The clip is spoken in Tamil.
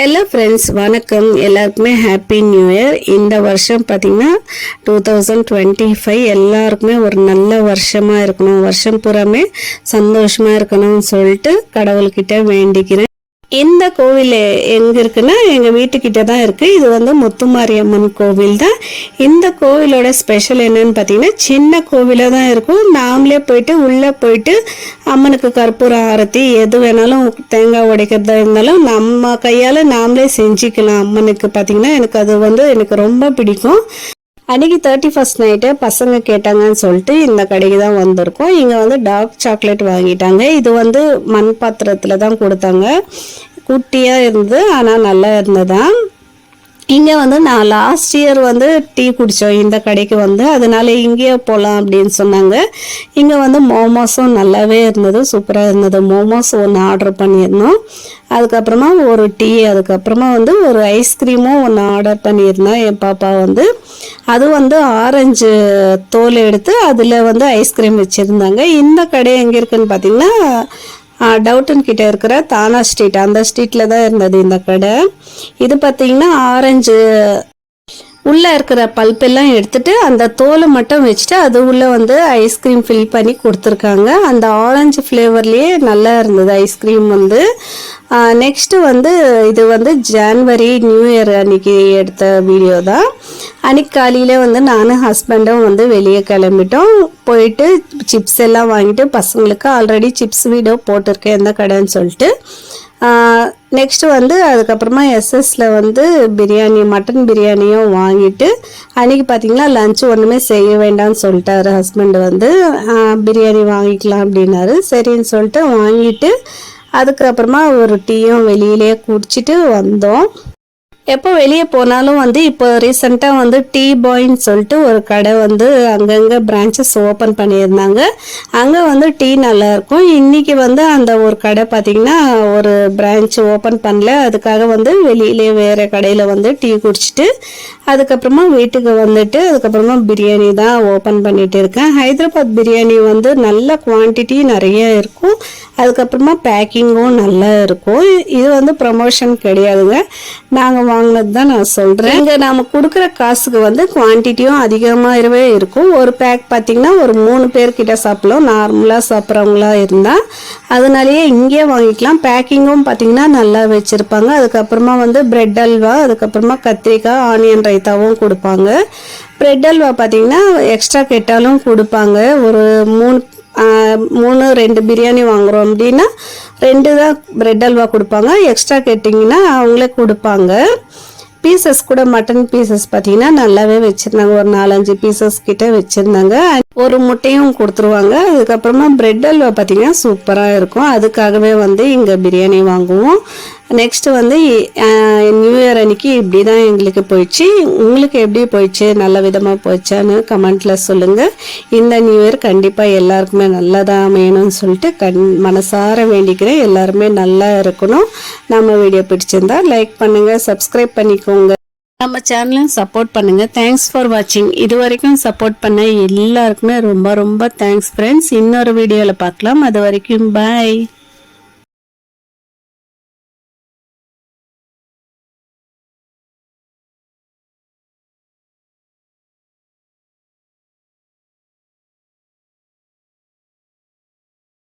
ஹலோ ஃப்ரெண்ட்ஸ் வணக்கம். எல்லாருக்குமே ஹாப்பி நியூ இயர் இந்த வருஷம் பார்த்திங்கன்னா டூ தௌசண்ட் டுவெண்ட்டி ஃபைவ் எல்லாருக்குமே ஒரு நல்ல வருஷமாக இருக்கணும். வருஷம் பூராமே சந்தோஷமாக இருக்கணும்னு சொல்லிட்டு கடவுள்கிட்ட வேண்டிக்கிறேன். இந்த கோவில் எங்கே இருக்குன்னா எங்கள் வீட்டுக்கிட்ட தான் இருக்குது இது வந்து முத்துமாரியம்மன் கோவில் தான். இந்த கோவிலோட ஸ்பெஷல் என்னன்னு பார்த்தீங்கன்னா சின்ன கோவிலாக தான் இருக்கும். நாமளே போயிட்டு உள்ளே போயிட்டு அம்மனுக்கு கற்பூர ஆரத்தி எது வேணாலும் தேங்காய் உடைக்கிறதா இருந்தாலும் நம்ம கையால் நாமளே செஞ்சுக்கலாம். அம்மனுக்கு பார்த்தீங்கன்னா எனக்கு அது வந்து எனக்கு ரொம்ப பிடிக்கும். அன்றைக்கி தேர்ட்டி ஃபஸ்ட் நைட்டு பசங்க கேட்டாங்கன்னு சொல்லிட்டு இந்த கடைக்கு தான் வந்திருக்கோம். இங்கே வந்து டார்க் சாக்லேட் வாங்கிட்டாங்க. இது வந்து மண் பாத்திரத்தில் தான் கொடுத்தாங்க. குட்டியாக இருந்து ஆனால் நல்லா இருந்ததான் இங்கே வந்து நான் லாஸ்ட் இயர் வந்து டீ குடித்தோம் இந்த கடைக்கு வந்து. அதனால இங்கேயே போகலாம் அப்படின்னு சொன்னாங்க. இங்கே வந்து மோமோஸும் நல்லாவே இருந்தது. சூப்பராக இருந்தது. மோமோஸ் ஒன்று ஆர்டர் பண்ணியிருந்தோம். அதுக்கப்புறமா ஒரு டீ அதுக்கப்புறமா வந்து ஒரு ஐஸ்கிரீமும் ஒன்று ஆர்டர் பண்ணியிருந்தோம். என் பாப்பா வந்து. அது வந்து ஆரஞ்சு தோல் எடுத்து அதில் வந்து ஐஸ்கிரீம் வச்சுருந்தாங்க. இந்த கடை எங்கே இருக்குன்னு பார்த்தீங்கன்னா டவுட்டன் கிட்ட இருக்கிற தானா ஸ்ட்ரீட் அந்த ஸ்ட்ரீட்டில் தான் இருந்தது இந்த கடை. இது பார்த்தீங்கன்னா ஆரஞ்சு. உள்ளே இருக்கிற பல்பெல்லாம் எடுத்துட்டு அந்த தோலை மட்டும் வச்சுட்டு அது உள்ளே வந்து ஐஸ்கிரீம் ஃபில் பண்ணி கொடுத்துருக்காங்க. அந்த ஆரஞ்சு ஃப்ளேவர்லேயே நல்லா இருந்தது ஐஸ்கிரீம் வந்து. நெக்ஸ்ட்டு வந்து இது வந்து ஜான்வரி நியூ இயர் அன்னைக்கு எடுத்த வீடியோ தான். அன்னைக்கு காலையில் வந்து நானும் ஹஸ்பண்டும் வந்து வெளியே கிளம்பிட்டோம். போயிட்டு சிப்ஸ் எல்லாம் வாங்கிட்டு பசங்களுக்கு ஆல்ரெடி சிப்ஸ் வீடியோ போட்டிருக்கேன் எந்த கடைன்னு சொல்லிட்டு. நெக்ஸ்ட்டு வந்து அதுக்கப்புறமா எஸ்எஸ்ல வந்து பிரியாணி மட்டன் பிரியாணியும் வாங்கிட்டு அன்றைக்கி பார்த்தீங்கன்னா லஞ்சு ஒன்றுமே செய்ய வேண்டாம்னு சொல்லிட்டாரு ஹஸ்பண்ட் வந்து. பிரியாணி வாங்கிக்கலாம் அப்படின்னாரு. சரின்னு சொல்லிட்டு வாங்கிட்டு அதுக்கப்புறமா ஒரு டீயும் வெளியிலே குடிச்சிட்டு வந்தோம். எப்போ வெளியே போனாலும் வந்து இப்போ ரீசெண்டாக வந்து டீ பாய்ன்னு சொல்லிட்டு ஒரு கடை வந்து அங்கங்கே பிரான்ச்சஸ் ஓப்பன் பண்ணியிருந்தாங்க. அங்கே வந்து டீ நல்லாயிருக்கும் இன்றைக்கி வந்து அந்த ஒரு கடை பார்த்திங்கன்னா ஒரு பிரான்ச் ஓப்பன் பண்ணல. அதுக்காக வந்து வெளியிலே வேறு கடையில் வந்து டீ குடிச்சிட்டு அதுக்கப்புறமா வீட்டுக்கு வந்துட்டு அதுக்கப்புறமா பிரியாணி தான் ஓப்பன் பண்ணிட்டு இருக்கேன். ஹைதராபாத் பிரியாணி வந்து நல்ல குவான்டிட்டி நிறைய இருக்கும். அதுக்கப்புறமா பேக்கிங்கும் நல்லா இருக்கும். இது வந்து ப்ரமோஷன் கிடையாதுங்க. நாங்கள் வாங்கினது தான் நான் சொல்கிறேன் இங்கே நாம் கொடுக்குற காசுக்கு வந்து குவான்டிட்டியும் அதிகமாகவே இருக்கும். ஒரு பேக் பார்த்திங்கன்னா ஒரு மூணு பேர்கிட்ட சாப்பிடலாம். நார்மலாக சாப்பிட்றவங்களா இருந்தால் அதனாலேயே இங்கேயே வாங்கிக்கலாம். பேக்கிங்கும் பார்த்திங்கன்னா நல்லா வச்சுருப்பாங்க. அதுக்கப்புறமா வந்து பிரெட் அல்வா அதுக்கப்புறமா கத்திரிக்காய் ஆனியன் ரைத்தாவும் கொடுப்பாங்க. பிரெட் அல்வா பார்த்திங்கன்னா எக்ஸ்ட்ரா கேட்டாலும் கொடுப்பாங்க. ஒரு மூணு மூணு ரெண்டு பிரியாணி வாங்குகிறோம் அப்படின்னா ரெண்டு தான் பிரெட் அல்வா கொடுப்பாங்க. எக்ஸ்ட்ரா கேட்டிங்கன்னா அவங்களே கொடுப்பாங்க. பீசஸ் கூட மட்டன் பீசஸ் பார்த்தீங்கன்னா நல்லாவே வச்சுருந்தாங்க. ஒரு நாலஞ்சு பீசஸ் கிட்டே வச்சுருந்தாங்க. ஒரு முட்டையும் கொடுத்துருவாங்க. அதுக்கப்புறமா பிரெட் அல்வா பார்த்தீங்கன்னா சூப்பராக இருக்கும். அதுக்காகவே வந்து இங்கே பிரியாணி வாங்குவோம். நெக்ஸ்ட்டு வந்து நியூ இயர் அன்னைக்கு இப்படி தான் எங்களுக்கு போயிடுச்சு. உங்களுக்கு எப்படி போயிடுச்சு? நல்ல விதமாக போயிடுச்சான்னு கமெண்ட்டில் சொல்லுங்கள் இந்த நியூ இயர் கண்டிப்பாக எல்லாருக்குமே நல்லதாக அமையணும்னு சொல்லிட்டு கண் மனசார வேண்டிக்கிறேன். எல்லாருமே நல்லா இருக்கணும். நம்ம வீடியோ பிடிச்சிருந்தா லைக் பண்ணுங்கள் சப்ஸ்கிரைப் பண்ணிக்கோங்க. நம்ம சேனலை சப்போர்ட் பண்ணுங்க. தேங்க்ஸ் ஃபார் வாட்சிங் இது வரைக்கும் சப்போர்ட் பண்ண எல்லாருக்குமே ரொம்ப ரொம்ப தேங்க்ஸ் ஃப்ரெண்ட்ஸ் இன்னொரு வீடியோவில் பார்க்கலாம். அது வரைக்கும் பாய்